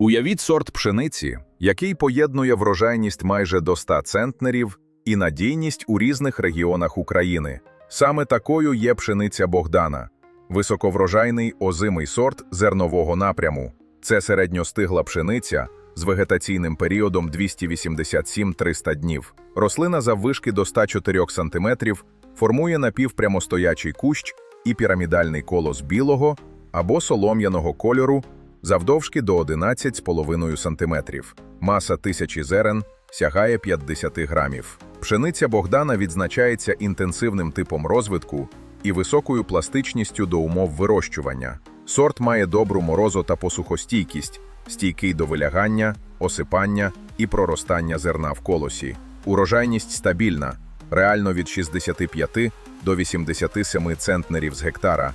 Уявіть сорт пшениці, який поєднує врожайність майже до 100 центнерів і надійність у різних регіонах України. Саме такою є пшениця Богдана, високоврожайний озимий сорт зернового напряму. Це середньостигла пшениця з вегетаційним періодом 287-300 днів. Рослина заввишки до 104 см формує напівпрямостоячий кущ і пірамідальний колос білого або солом'яного кольору завдовжки до 11,5 см. Маса тисячі зерен сягає 50 грамів. Пшениця Богдана відзначається інтенсивним типом розвитку і високою пластичністю до умов вирощування. Сорт має добру морозо та посухостійкість, стійкий до вилягання, осипання і проростання зерна в колосі. Урожайність стабільна, реально від 65 до 87 центнерів з гектара,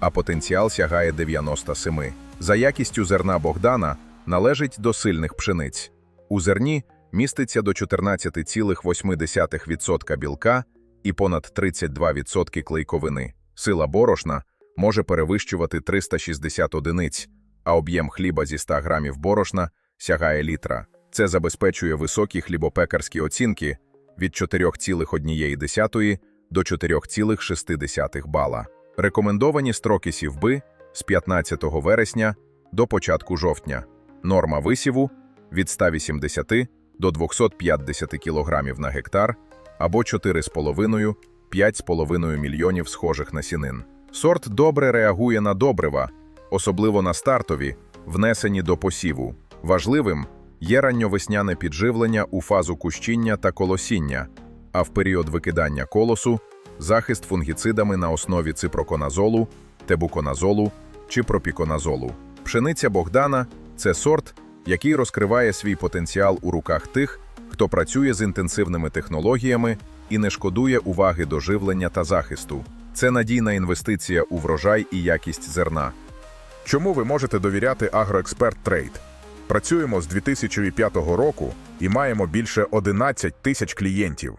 а потенціал сягає 97. За якістю зерна Богдана належить до сильних пшениць. У зерні міститься до 14,8% білка і понад 32% клейковини. Сила борошна може перевищувати 360 одиниць, а об'єм хліба зі 100 грамів борошна сягає літра. Це забезпечує високі хлібопекарські оцінки від 4,1 до 4,6 бала. Рекомендовані строки сівби з 15 вересня до початку жовтня. Норма висіву від 180 до 250 кг на гектар або 4,5-5,5 мільйонів схожих насінин. Сорт добре реагує на добрива, особливо на стартові, внесені до посіву. Важливим є ранньовесняне підживлення у фазу кущіння та колосіння, а в період викидання колосу захист фунгіцидами на основі ципроконазолу, тебуконазолу чи пропіконазолу. Пшениця Богдана це сорт, який розкриває свій потенціал у руках тих, хто працює з інтенсивними технологіями і не шкодує уваги до живлення та захисту. Це надійна інвестиція у врожай і якість зерна. Чому ви можете довіряти Агроексперт Трейд? Працюємо з 2005 року і маємо більше 11 тисяч клієнтів.